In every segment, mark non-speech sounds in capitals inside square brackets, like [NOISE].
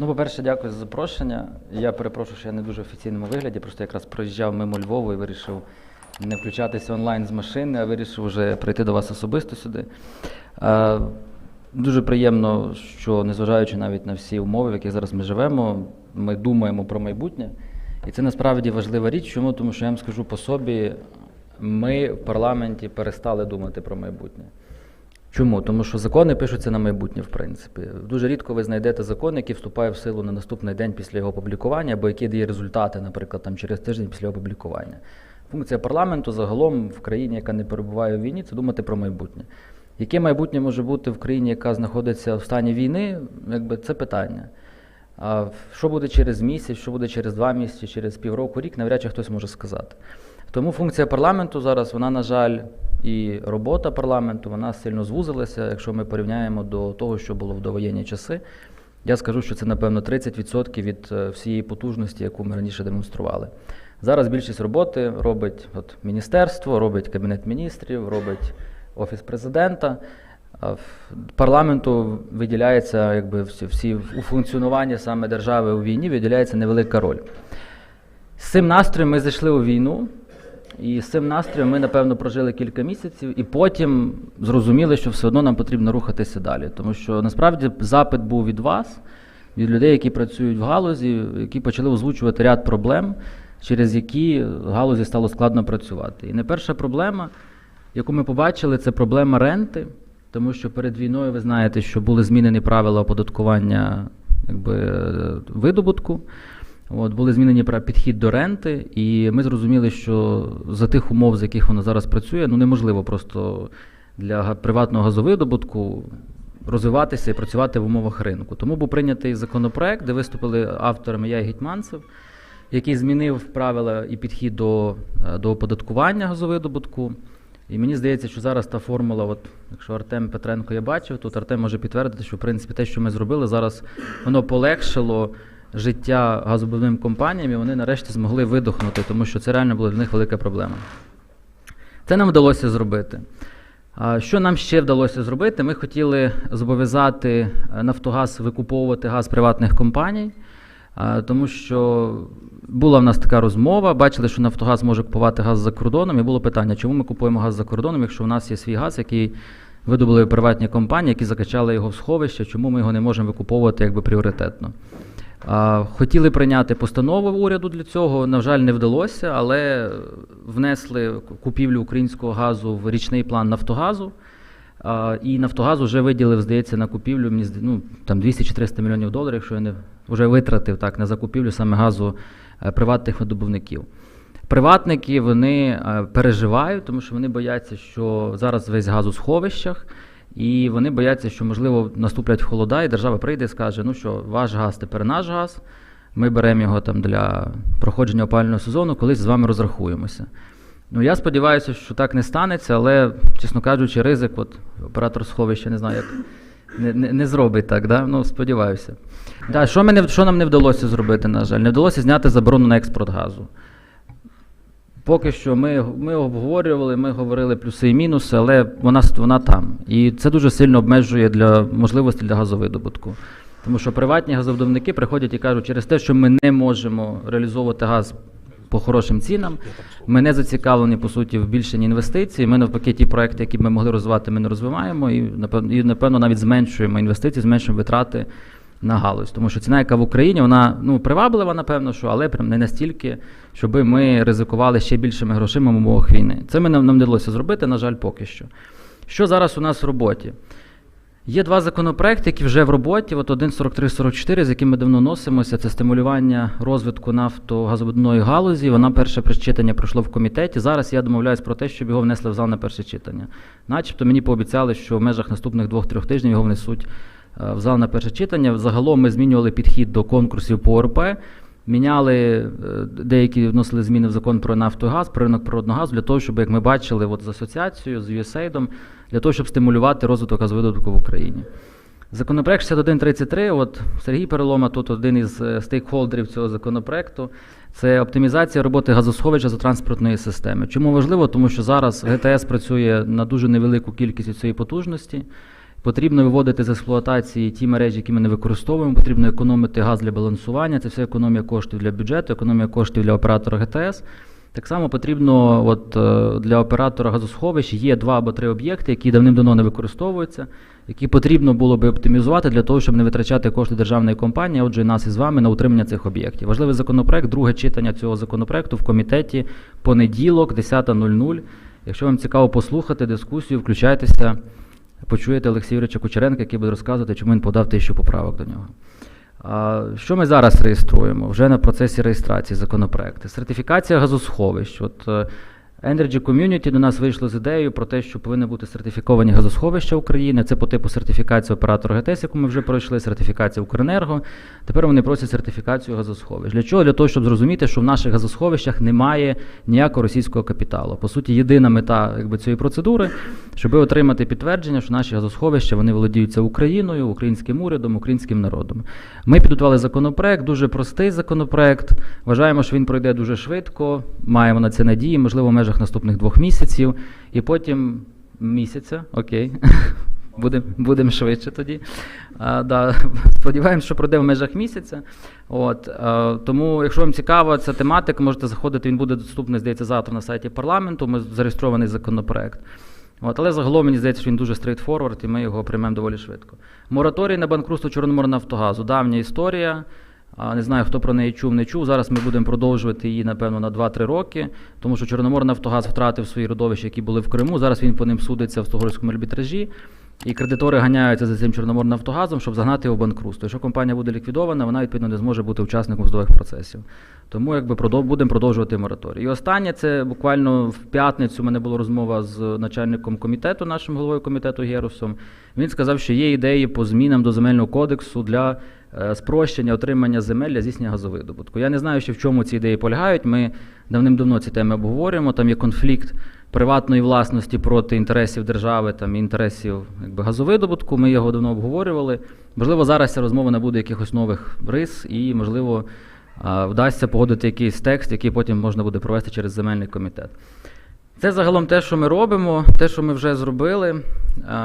Ну, по-перше, дякую за запрошення. Я перепрошую, що я не дуже офіційному вигляді. Просто якраз проїжджав мимо Львову і вирішив не включатися онлайн з машини, а вирішив вже прийти до вас особисто сюди. Дуже приємно, що незважаючи навіть на всі умови, в яких зараз ми живемо, ми думаємо про майбутнє. І це насправді важлива річ. Чому? Тому що я вам скажу по собі, ми в парламенті перестали думати про майбутнє. Чому? Тому що закони пишуться на майбутнє, в принципі. Дуже рідко ви знайдете закон, який вступає в силу на наступний день після його опублікування, або який дає результати, наприклад, там, через тиждень після опублікування. Функція парламенту загалом в країні, яка не перебуває у війні, це думати про майбутнє. Яке майбутнє може бути в країні, яка знаходиться в стані війни, якби це питання. Що буде через місяць, що буде через два місяці, через півроку, рік, навряд чи хтось може сказати. Тому функція парламенту зараз, вона, на жаль, і робота парламенту, вона сильно звузилася, якщо ми порівняємо до того, що було в довоєнні часи. Я скажу, що це, напевно, 30% від е, всієї потужності, яку ми раніше демонстрували. Зараз більшість роботи робить от, міністерство, робить Кабінет міністрів, робить Офіс президента. Парламенту виділяється, якби всі у функціонуванні саме держави у війні виділяється невелика роль. З цим настроєм ми зайшли у війну, і з цим настроєм ми, напевно, прожили кілька місяців, і потім зрозуміли, що все одно нам потрібно рухатися далі. Тому що насправді запит був від вас, від людей, які працюють в галузі, які почали озвучувати ряд проблем, через які галузі стало складно працювати. І не перша проблема, яку ми побачили, це проблема ренти, тому що перед війною ви знаєте, що були змінені правила оподаткування якби, е, видобутку. От, були змінені підхід до ренти, і ми зрозуміли, що за тих умов, з яких воно зараз працює, ну неможливо просто для приватного газовидобутку розвиватися і працювати в умовах ринку. Тому був прийнятий законопроект, де виступили авторами я і Гетьманцев, який змінив правила і підхід до, е, до оподаткування газовидобутку. І мені здається, що зараз та формула, от якщо Артем Петренко я бачив, тут Артем може підтвердити, що в принципі те, що ми зробили, зараз воно полегшило життя газовидобувним компаніям, і вони нарешті змогли видохнути, тому що це реально була для них велика проблема. Це нам вдалося зробити. Що нам ще вдалося зробити? Ми хотіли зобов'язати е, Нафтогаз викуповувати газ приватних компаній, тому що була в нас така розмова, бачили, що Нафтогаз може купувати газ за кордоном, і було питання, чому ми купуємо газ за кордоном, якщо у нас є свій газ, який видобули приватні компанії, які закачали його в сховище, чому ми його не можемо викуповувати якби пріоритетно. Хотіли прийняти постанову уряду для цього, на жаль, не вдалося, але внесли купівлю українського газу в річний план Нафтогазу. А, І Нафтогаз вже виділив, здається, на купівлю ну, там 200 чи 300 мільйонів доларів, якщо я не вже витратив так на закупівлю саме газу е, приватних видобувників. Приватники вони е, переживають, тому що вони бояться, що зараз весь газ у сховищах, і вони бояться, що, можливо, наступлять холода, і держава прийде і скаже: ну що, ваш газ тепер наш газ, ми беремо його там для проходження опалювального сезону, колись з вами розрахуємося. Ну, я сподіваюся, що так не станеться, але, чесно кажучи, ризик, от оператор сховища не знаю, як не, не, не зробить так, да? ну сподіваюся. Да, що, ми не, що нам не вдалося зробити, на жаль? Не вдалося зняти заборону на експорт газу. Поки що ми, ми обговорювали, ми говорили плюси і мінуси, але вона, вона там. І це дуже сильно обмежує для можливості для газовидобутку. Тому що приватні газовидобувники приходять і кажуть, через те, що ми не можемо реалізовувати газ по хорошим цінам, ми не зацікавлені, по суті, в збільшенні інвестицій. Ми навпаки, ті проекти, які ми могли розвивати, ми не розвиваємо, і, напевно навіть зменшуємо інвестиції, зменшуємо витрати на галузь. Тому що ціна, яка в Україні, вона ну, приваблива, напевно, що, але прям не настільки, щоб ми ризикували ще більшими грошима в умовах війни. Це ми нам, нам вдалося зробити, на жаль, поки що. Що зараз у нас в роботі? Є два законопроекти, які вже в роботі. От один 43-44, з яким ми давно носимося. Це стимулювання розвитку нафтогазовидної галузі. Вона перше прочитання пройшло в комітеті. Зараз я домовляюсь про те, щоб його внесли в зал на перше читання. Начебто мені пообіцяли, що в межах наступних двох-трьох тижнів його внесуть е, в зал на перше читання. Загалом ми змінювали підхід до конкурсів по ОРП. Міняли е, деякі вносили зміни в закон про нафту і газ, про ринок природного газу для того, щоб, як ми бачили, от з асоціацією, з USAID, для того, щоб стимулювати розвиток газовидобутку в Україні. Законопроект 6133, от Сергій Перелома тут один із е, стейкхолдерів цього законопроекту. Це оптимізація роботи газосховищ газотранспортної системи. Чому важливо? Тому що зараз ГТС працює на дуже невелику кількість цієї потужності. Потрібно виводити з експлуатації ті мережі, які ми не використовуємо. Потрібно економити газ для балансування. Це все економія коштів для бюджету, економія коштів для оператора ГТС. Так само потрібно, от е, для оператора газосховищ є два або три об'єкти, які давним-давно не використовуються, які потрібно було би оптимізувати для того, щоб не витрачати кошти державної компанії, отже, і нас із вами на утримання цих об'єктів. Важливий законопроект, друге читання цього законопроекту в комітеті понеділок, 10.00. Якщо вам цікаво послухати дискусію, включайтеся, почуєте Олексія Юрійовича Кучеренка, який буде розказувати, чому він подав тисячу поправок до нього. А, Що ми зараз реєструємо? Вже на процесі реєстрації законопроекти. Сертифікація газосховищ. От е, Energy Community до нас вийшло з ідеєю про те, що повинні бути сертифіковані газосховища України. Це по типу сертифікації оператора ГТС, яку ми вже пройшли, сертифікація Укренерго. Тепер вони просять сертифікацію газосховищ. Для чого? Для того, щоб зрозуміти, що в наших газосховищах немає ніякого російського капіталу. По суті, єдина мета якби, цієї процедури, щоб отримати підтвердження, що наші газосховища вони володіються Україною, українським урядом, українським народом. Ми підготували законопроект, дуже простий законопроект. Вважаємо, що він пройде дуже швидко. Маємо на це надії, можливо, межах наступних двох місяців. І потім місяця, окей. [LAUGHS] Будемо будем швидше тоді. А, да. [LAUGHS] Сподіваємось, що пройде в межах місяця. От, а, тому, якщо вам цікава ця тематика, можете заходити, він буде доступний, здається, завтра на сайті парламенту. Ми зареєстрований законопроект. От, але загалом мені здається, що він дуже straightforward, і ми його приймемо доволі швидко. Мораторій на банкрутство Чорноморнафтогазу. Давня історія. Не знаю, хто про неї чув, не чув. Зараз ми будемо продовжувати її, напевно, на 2-3 роки, тому що Чорноморнафтогаз втратив свої родовища, які були в Криму. Зараз він по ним судиться в Стогольському арбітражі. І кредитори ганяються за цим Чорноморнафтогазом, щоб загнати його в банкрутство. Якщо компанія буде ліквідована, вона відповідно не зможе бути учасником судових процесів. Тому якби продов... будемо продовжувати мораторій. І останнє це буквально в п'ятницю. У мене була розмова з начальником комітету, нашим головою комітету Герусом. Він сказав, що є ідеї по змінам до земельного кодексу для спрощення отримання земель для здійснення газовидобутку. Я не знаю, ще в чому ці ідеї полягають. Ми давним-давно ці теми обговорюємо. Там є конфлікт приватної власності проти інтересів держави там, і інтересів якби, газовидобутку. Ми його давно обговорювали. Можливо, зараз ця розмова не буде якихось нових рис, і, можливо, вдасться погодити якийсь текст, який потім можна буде провести через земельний комітет. Це загалом те, що ми робимо, те, що ми вже зробили.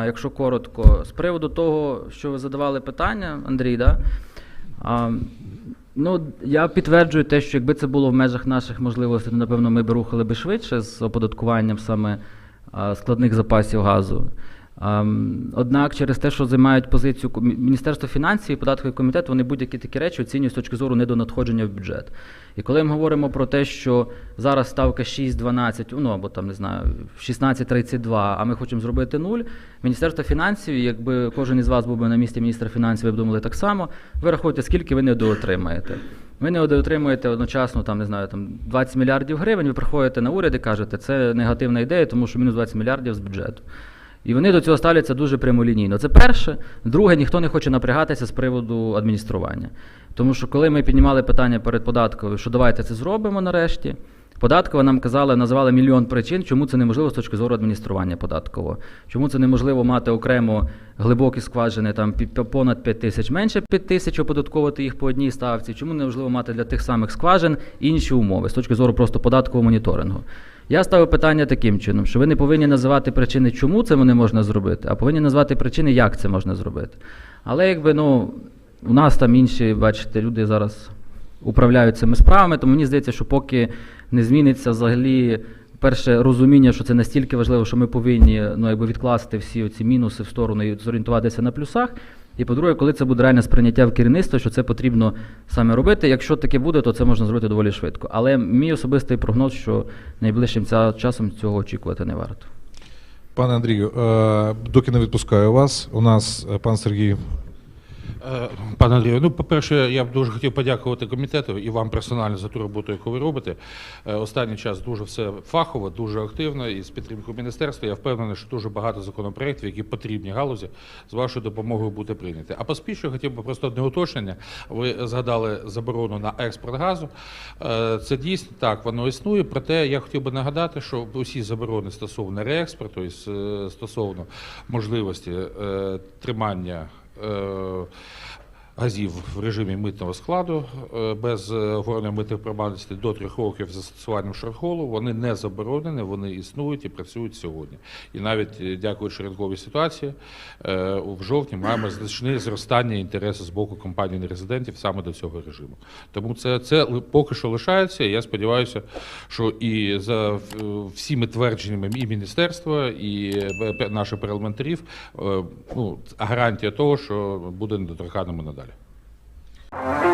Якщо коротко, з приводу того, що ви задавали питання, Андрій, да? ну, я підтверджую те, що якби це було в межах наших можливостей, то напевно ми б рухали би швидше з оподаткуванням саме складних запасів газу. Ам, Однак через те, що займають позицію ко- Мі- Міністерство фінансів і податковий комітет, вони будь-які такі речі оцінюють з точки зору недонадходження в бюджет. І коли ми говоримо про те, що зараз ставка 6,12, ну або там не знаю, 16,32, а ми хочемо зробити нуль, Міністерство фінансів, якби кожен із вас був би на місці міністра фінансів, ви б думали так само, ви рахуєте, скільки ви недоотримаєте. Ви недоотримуєте одночасно там, не знаю, там 20 мільярдів гривень, ви приходите на уряд і кажете, це негативна ідея, тому що мінус 20 мільярдів з бюджету. І вони до цього ставляться дуже прямолінійно. Це перше. Друге, ніхто не хоче напрягатися з приводу адміністрування. Тому що коли ми піднімали питання перед податковою, що давайте це зробимо нарешті, податкова нам казали, називали мільйон причин, чому це неможливо з точки зору адміністрування податкового. Чому це неможливо мати окремо глибокі скважини, там понад 5 тисяч, менше 5 тисяч, оподатковувати їх по одній ставці. Чому неможливо мати для тих самих скважин інші умови з точки зору просто податкового моніторингу? Я ставив питання таким чином, що ви не повинні називати причини, чому це не можна зробити, а повинні назвати причини, як це можна зробити. Але якби ну, у нас там інші, бачите, люди зараз управляють цими справами, то мені здається, що поки не зміниться взагалі перше розуміння, що це настільки важливо, що ми повинні ну, якби відкласти всі ці мінуси в сторону і зорієнтуватися на плюсах. І по-друге, коли це буде реальне сприйняття в керівництво, що це потрібно саме робити. Якщо таке буде, то це можна зробити доволі швидко. Але мій особистий прогноз, що найближчим часом цього очікувати не варто. Пане Андрію, е, доки не відпускаю вас, у нас е, пан Сергій. Е, Пане Андрію, ну, по-перше, я б дуже хотів подякувати комітету і вам персонально за ту роботу, яку ви робите. Е, Останній час дуже все фахово, дуже активно і з підтримкою міністерства. Я впевнений, що дуже багато законопроєктів, які потрібні галузі, з вашою допомогою буде прийняті. А поспішно хотів би просто одне уточнення. Ви згадали заборону на експорт газу. Е, Це дійсно так, воно існує. Проте я хотів би нагадати, що усі заборони стосовно реекспорту і стосовно можливості тримання euh, газів в режимі митного складу е, без е, оформлення митних формальностей до трьох років з застосуванням шарголу. Вони не заборонені, вони існують і працюють сьогодні. І навіть е, дякуючи ринковій ситуації, е, в жовтні маємо значне зростання інтересу з боку компаній нерезидентів саме до цього режиму. Тому це, це поки що лишається. Я сподіваюся, що і за е, всіми твердженнями і міністерства, і е, наших парламентарів, е, ну, гарантія того, що буде недоторканими надалі. Thank you.